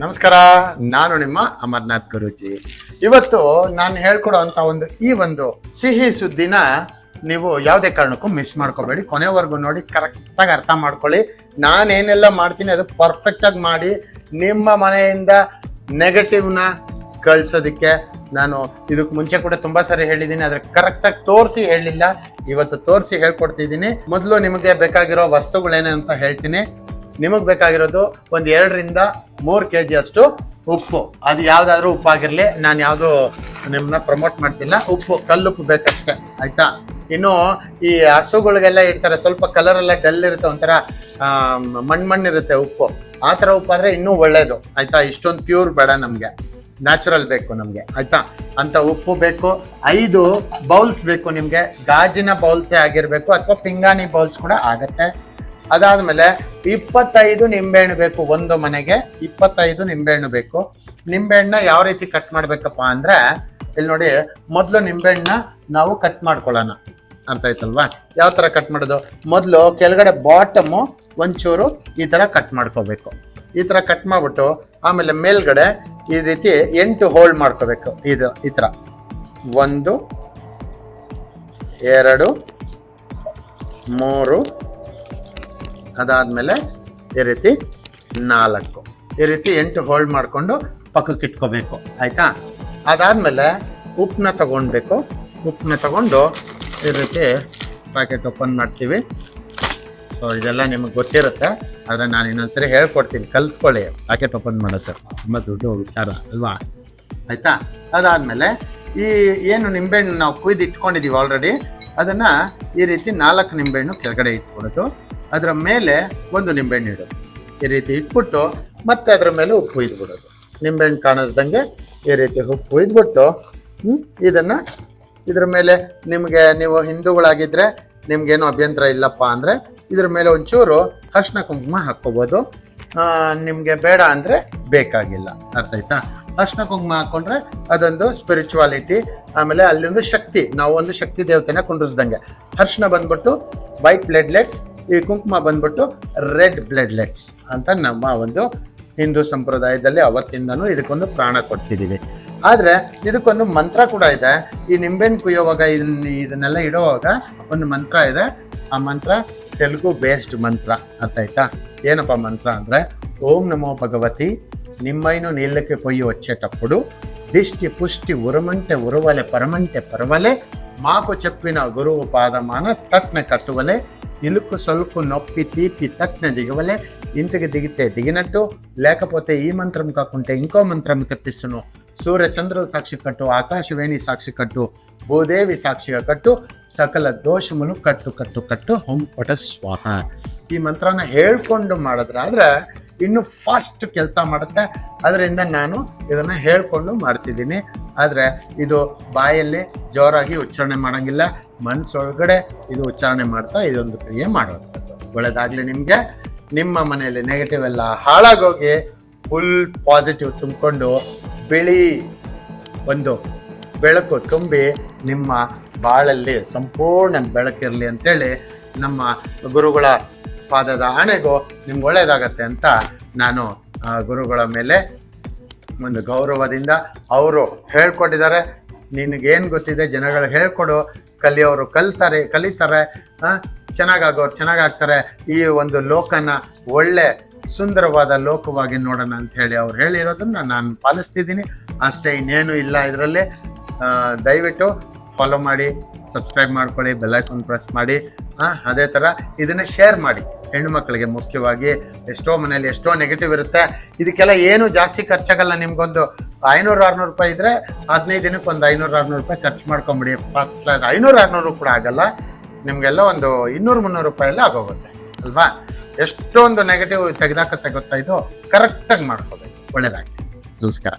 ನಮಸ್ಕಾರ, ನಾನು ನಿಮ್ಮ ಅಮರ್ನಾಥ್ ಗುರುಜಿ. ಇವತ್ತು ನಾನು ಹೇಳ್ಕೊಡೋಂಥ ಒಂದು ಈ ಒಂದು ಸಿಹಿ ಸುದ್ದಿನ ನೀವು ಯಾವುದೇ ಕಾರಣಕ್ಕೂ ಮಿಸ್ ಮಾಡ್ಕೋಬೇಡಿ. ಕೊನೆವರೆಗೂ ನೋಡಿ ಕರೆಕ್ಟಾಗಿ ಅರ್ಥ ಮಾಡ್ಕೊಳ್ಳಿ. ನಾನೇನೆಲ್ಲ ಮಾಡ್ತೀನಿ ಅದು ಪರ್ಫೆಕ್ಟಾಗಿ ಮಾಡಿ ನಿಮ್ಮ ಮನೆಯಿಂದ ನೆಗೆಟಿವ್ನ ಕಳಿಸೋದಕ್ಕೆ ನಾನು ಇದಕ್ಕೆ ಮುಂಚೆ ಕೂಡ ತುಂಬ ಸರಿ ಹೇಳಿದ್ದೀನಿ, ಆದರೆ ಕರೆಕ್ಟಾಗಿ ತೋರಿಸಿ ಹೇಳಿಲ್ಲ. ಇವತ್ತು ತೋರಿಸಿ ಹೇಳ್ಕೊಡ್ತಿದ್ದೀನಿ. ಮೊದಲು ನಿಮಗೆ ಬೇಕಾಗಿರೋ ವಸ್ತುಗಳೇನೆ ಅಂತ ಹೇಳ್ತೀನಿ. ನಿಮಗೆ ಬೇಕಾಗಿರೋದು ಒಂದು ಎರಡರಿಂದ ಮೂರು ಕೆ ಜಿ ಅಷ್ಟು ಉಪ್ಪು. ಅದು ಯಾವುದಾದ್ರೂ ಉಪ್ಪಾಗಿರಲಿ, ನಾನು ಯಾವುದು ನಿಮ್ಮನ್ನ ಪ್ರಮೋಟ್ ಮಾಡ್ತಿಲ್ಲ. ಉಪ್ಪು, ಕಲ್ಲುಪ್ಪು ಬೇಕಷ್ಟೇ, ಆಯ್ತಾ? ಇನ್ನು ಈ ಹಸುಗಳಿಗೆಲ್ಲ ಇಡ್ತಾರೆ ಸ್ವಲ್ಪ ಕಲರ್ ಎಲ್ಲ ಡಲ್ ಇರುತ್ತೆ, ಒಂಥರ ಮಣ್ಣು ಇರುತ್ತೆ ಉಪ್ಪು. ಆ ಥರ ಉಪ್ಪಾದರೆ ಇನ್ನೂ ಒಳ್ಳೇದು, ಆಯ್ತಾ? ಇಷ್ಟೊಂದು ಪ್ಯೂರ್ ಬೇಡ ನಮಗೆ. ನ್ಯಾಚುರಲ್ ಬೇಕು ನಮಗೆ, ಆಯ್ತಾ? ಅಂತ ಉಪ್ಪು ಬೇಕು. ಐದು ಬೌಲ್ಸ್ ಬೇಕು ನಿಮಗೆ. ಗಾಜಿನ ಬೌಲ್ಸೇ ಆಗಿರಬೇಕು, ಅಥವಾ ಪಿಂಗಾಣಿ ಬೌಲ್ಸ್ ಕೂಡ ಆಗತ್ತೆ. ಅದಾದ್ಮೇಲೆ ಇಪ್ಪತ್ತೈದು ನಿಂಬೆಹಣ್ಣು ಬೇಕು ಒಂದು ಮನೆಗೆ. ಇಪ್ಪತ್ತೈದು ನಿಂಬೆಹಣ್ಣು ಬೇಕು. ನಿಂಬೆಹಣ್ಣ ಯಾವ ರೀತಿ ಕಟ್ ಮಾಡ್ಬೇಕಪ್ಪ ಅಂದ್ರೆ, ಇಲ್ಲಿ ನೋಡಿ ಮೊದಲು ನಿಂಬೆಹಣ್ಣ ನಾವು ಕಟ್ ಮಾಡ್ಕೊಳ್ಳೋಣ. ಅಂತ ಆಯ್ತಲ್ವಾ ಯಾವ ಥರ ಕಟ್ ಮಾಡೋದು? ಮೊದಲು ಕೆಳಗಡೆ ಬಾಟಮು ಒಂಚೂರು ಈ ಥರ ಕಟ್ ಮಾಡ್ಕೋಬೇಕು. ಈ ಥರ ಕಟ್ ಮಾಡ್ಬಿಟ್ಟು ಆಮೇಲೆ ಮೇಲ್ಗಡೆ ಈ ರೀತಿ ಎಂಟು ಹೋಲ್ಡ್ ಮಾಡ್ಕೋಬೇಕು. ಇದು ಈ ಥರ ಒಂದು, ಎರಡು, ಮೂರು ಅದಾದಮೇಲೆ ಈ ರೀತಿ ನಾಲ್ಕು. ಈ ರೀತಿ ಎಂಟು ಹೋಲ್ಡ್ ಮಾಡಿಕೊಂಡು ಪಕ್ಕಕ್ಕೆ ಇಟ್ಕೋಬೇಕು. ಆಯಿತಾ? ಅದಾದಮೇಲೆ ಉಪ್ಪನ್ನ ತಗೊಳ್ಬೇಕು ಉಪ್ಪನ್ನ ತಗೊಂಡು ಈ ರೀತಿ ಪ್ಯಾಕೆಟ್ ಓಪನ್ ಮಾಡ್ತೀವಿ. ಸೊ ಇದೆಲ್ಲ ನಿಮಗೆ ಗೊತ್ತಿರುತ್ತೆ. ಆದರೆ ನಾನು ಇನ್ನೊಂದ್ಸರಿ ಹೇಳ್ಕೊಡ್ತೀನಿ. ಕಲ್ತ್ಕೊಳ್ಳಿ. ಪ್ಯಾಕೆಟ್ ಓಪನ್ ಮಾಡುತ್ತೆ ತುಂಬ ದೊಡ್ಡ ವಿಚಾರ, ಅಲ್ವಾ? ಆಯಿತಾ? ಅದಾದಮೇಲೆ ಈ ಏನು ನಿಂಬೆಹಣ್ಣು ನಾವು ಕುಯ್ದು ಇಟ್ಕೊಂಡಿದ್ದೀವಿ ಆಲ್ರೆಡಿ ಅದನ್ನು ಈ ರೀತಿ ನಾಲ್ಕು ನಿಂಬೆಹಣ್ಣು ಕೆಳಗಡೆ ಇಟ್ಕೊಡೋದು. ಅದರ ಮೇಲೆ ಒಂದು ನಿಂಬೆಹಣ್ಣು ಇಡೋದು ಈ ರೀತಿ ಇಟ್ಬಿಟ್ಟು ಮತ್ತೆ ಅದರ ಮೇಲೆ ಉಪ್ಪು ಹುಯ್ದ್ಬಿಡೋದು ನಿಂಬೆಹಣ್ಣು ಕಾಣಿಸ್ದಂಗೆ ಈ ರೀತಿ ಉಪ್ಪು ಹುಯ್ದ್ಬಿಟ್ಟು ಇದನ್ನು ಇದ್ರ ಮೇಲೆ ನಿಮಗೆ ನೀವು ಹಿಂದೂಗಳಾಗಿದ್ದರೆ ನಿಮ್ಗೇನು ಅಭ್ಯಂತರ ಇಲ್ಲಪ್ಪ ಅಂದರೆ ಇದ್ರ ಮೇಲೆ ಒಂಚೂರು ಅರ್ಶಿನ ಕುಂಕುಮ ಹಾಕ್ಕೋಬೋದು. ನಿಮಗೆ ಬೇಡ ಅಂದರೆ ಬೇಕಾಗಿಲ್ಲ. ಅರ್ಥ ಆಯ್ತಾ? ಅರ್ಶಿನ ಕುಂಕುಮ ಹಾಕ್ಕೊಂಡ್ರೆ ಅದೊಂದು ಸ್ಪಿರಿಚುವಾಲಿಟಿ ಆಮೇಲೆ ಅಲ್ಲೊಂದು ಶಕ್ತಿ. ನಾವು ಒಂದು ಶಕ್ತಿ ದೇವತೆನ ಕುಂಡ್ರಿಸ್ದಂಗೆ. ಅರ್ಶಿನ ಬಂದ್ಬಿಟ್ಟು ವೈಟ್ ಬ್ಲೆಡ್ಲೆಟ್ಸ್ ಈ ಕುಂಕುಮ ಬಂದ್ಬಿಟ್ಟು ರೆಡ್ ಬ್ಲೆಡ್ಲೆಟ್ಸ್ ಅಂತ ನಮ್ಮ ಒಂದು ಹಿಂದೂ ಸಂಪ್ರದಾಯದಲ್ಲಿ ಅವತ್ತಿಂದನೂ ಇದಕ್ಕೊಂದು ಪ್ರಾಣ ಕೊಡ್ತಿದ್ದೀವಿ ಆದರೆ ಇದಕ್ಕೊಂದು ಮಂತ್ರ ಕೂಡ ಇದೆ ಈ ನಿಂಬೆಹಣ್ಣು ಕುಯ್ಯೋವಾಗ ಇದನ್ನ ಇದನ್ನೆಲ್ಲ ಇಡೋವಾಗ ಒಂದು ಮಂತ್ರ ಇದೆ ಆ ಮಂತ್ರ ತೆಲುಗು ಬೇಸ್ಡ್ ಮಂತ್ರ ಅರ್ಥ ಆಯ್ತಾ ಏನಪ್ಪ ಮಂತ್ರ ಅಂದರೆ ಓಂ ನಮೋ ಭಗವತಿ నిమ్మైను నీళ్ళకి పొయ్యి వచ్చేటప్పుడు దిష్టి పుష్టి ఉరమంటే ఉరవలె పరమంటే పరవలే మాకు చెప్పిన గురువు పాదమాన తట్న కట్టువలే ఇలుకు సొలుకు నొప్పి తీపి తట్టిన దిగవలే ఇంటికి దిగితే దిగినట్టు లేకపోతే ఈ మంత్రం కాకుంటే ఇంకో మంత్రం తెప్పిస్తును సూర్యచంద్రుల సాక్షి కట్టు ఆకాశవేణి సాక్షి కట్టు భూదేవి సాక్షిగా కట్టు ಸಕಲ ದೋಷಗಳು కట్టు కట్టు ಕಟ್ಟು ಹೊಂಪಟ ಸ್ವಾಹ ಈ ಮಂತ್ರನ ಹೇಳ್ಕೊಂಡು ಮಾಡಿದ್ರಾದ್ರೆ ಇನ್ನು ಫಾಸ್ಟ್ ಕೆಲಸ ಮಾಡುತ್ತೆ. ಅದರಿಂದ ನಾನು ಇದನ್ನು ಹೇಳಿಕೊಂಡು ಮಾಡ್ತಿದ್ದೀನಿ. ಆದರೆ ಇದು ಬಾಯಲ್ಲಿ ಜೋರಾಗಿ ಉಚ್ಚಾರಣೆ ಮಾಡೋಂಗಿಲ್ಲ. ಮನಸ್ಸೊಳಗಡೆ ಇದು ಉಚ್ಚಾರಣೆ ಮಾಡ್ತಾ ಇದೊಂದು ಕ್ರಿಯೆ ಮಾಡೋದು. ಒಳ್ಳೆಯದಾಗಲಿ ನಿಮಗೆ. ನಿಮ್ಮ ಮನೆಯಲ್ಲಿ ನೆಗೆಟಿವ್ ಎಲ್ಲ ಹಾಳಾಗೋಗಿ ಫುಲ್ ಪಾಸಿಟಿವ್ ತುಂಬಿಕೊಂಡು ಬಿಳಿ ಒಂದು ಬೆಳಕು ತುಂಬಿ ನಿಮ್ಮ ಬಾಳಲ್ಲಿ ಸಂಪೂರ್ಣ ಬೆಳಕಿರಲಿ ಅಂತೇಳಿ ನಮ್ಮ ಗುರುಗಳ ಪಾದದ ಆಣೆಗೂ ನಿಮ್ಗೆ ಒಳ್ಳೇದಾಗತ್ತೆ ಅಂತ ನಾನು ಗುರುಗಳ ಮೇಲೆ ಒಂದು ಗೌರವದಿಂದ ಅವರು ಹೇಳ್ಕೊಟ್ಟಿದ್ದಾರೆ ನಿನಗೇನು ಗೊತ್ತಿದೆ? ಜನಗಳು ಹೇಳ್ಕೊಡು. ಕಲಿಯೋರು ಕಲ್ತಾರೆ, ಕಲಿತಾರೆ ಚೆನ್ನಾಗಾಗೋರು ಚೆನ್ನಾಗಾಗ್ತಾರೆ. ಈ ಒಂದು ಲೋಕನ ಒಳ್ಳೆ, ಸುಂದರವಾದ ಲೋಕವಾಗಿ ನೋಡೋಣ ಅಂತ ಹೇಳಿ ಅವ್ರು ಹೇಳಿರೋದನ್ನ ನಾನು ಪಾಲಿಸ್ತಿದ್ದೀನಿ. ಅಷ್ಟೇ ಇನ್ನೇನು ಇಲ್ಲ ಇದರಲ್ಲಿ. ದಯವಿಟ್ಟು ಫಾಲೋ ಮಾಡಿ ಸಬ್ಸ್ಕ್ರೈಬ್ ಮಾಡ್ಕೊಳ್ಳಿ ಬೆಲ್ಲೈಕನ್ ಪ್ರೆಸ್ ಮಾಡಿ, ಹಾಂ, ಅದೇ ಥರ ಇದನ್ನು ಶೇರ್ ಮಾಡಿ. ಹೆಣ್ಣುಮಕ್ಕಳಿಗೆ ಮುಖ್ಯವಾಗಿ ಎಷ್ಟೋ ಮನೇಲಿ ಎಷ್ಟೋ ನೆಗೆಟಿವ್ ಇರುತ್ತೆ. ಇದಕ್ಕೆಲ್ಲ ಏನು ಜಾಸ್ತಿ ಖರ್ಚಾಗಲ್ಲ ನಿಮಗೊಂದು ಐನೂರು ಆರುನೂರು ರೂಪಾಯಿ ಇದ್ದರೆ ಹದಿನೈದು ದಿನಕ್ಕೆ ಒಂದು ಐನೂರು ಆರ್ನೂರು ರೂಪಾಯಿ ಖರ್ಚು ಮಾಡ್ಕೊಂಬಿಡಿ. ಫಸ್ಟ್ ಕ್ಲಾಸ್ ಐನೂರು ಆರ್ನೂರು ಕೂಡ ಆಗಲ್ಲ. ನಿಮಗೆಲ್ಲ ಒಂದು ಇನ್ನೂರು ಮುನ್ನೂರು ರೂಪಾಯೆಲ್ಲ ಆಗೋಗುತ್ತೆ, ಅಲ್ವಾ? ಎಷ್ಟೊಂದು ನೆಗೆಟಿವ್ ತೆಗೆದಾಕ ಗೊತ್ತಾ ಇದು? ಕರೆಕ್ಟಾಗಿ ಮಾಡ್ಕೋಬೇಕು. ಒಳ್ಳೆಯದಾಗಿ ನಮಸ್ಕಾರ.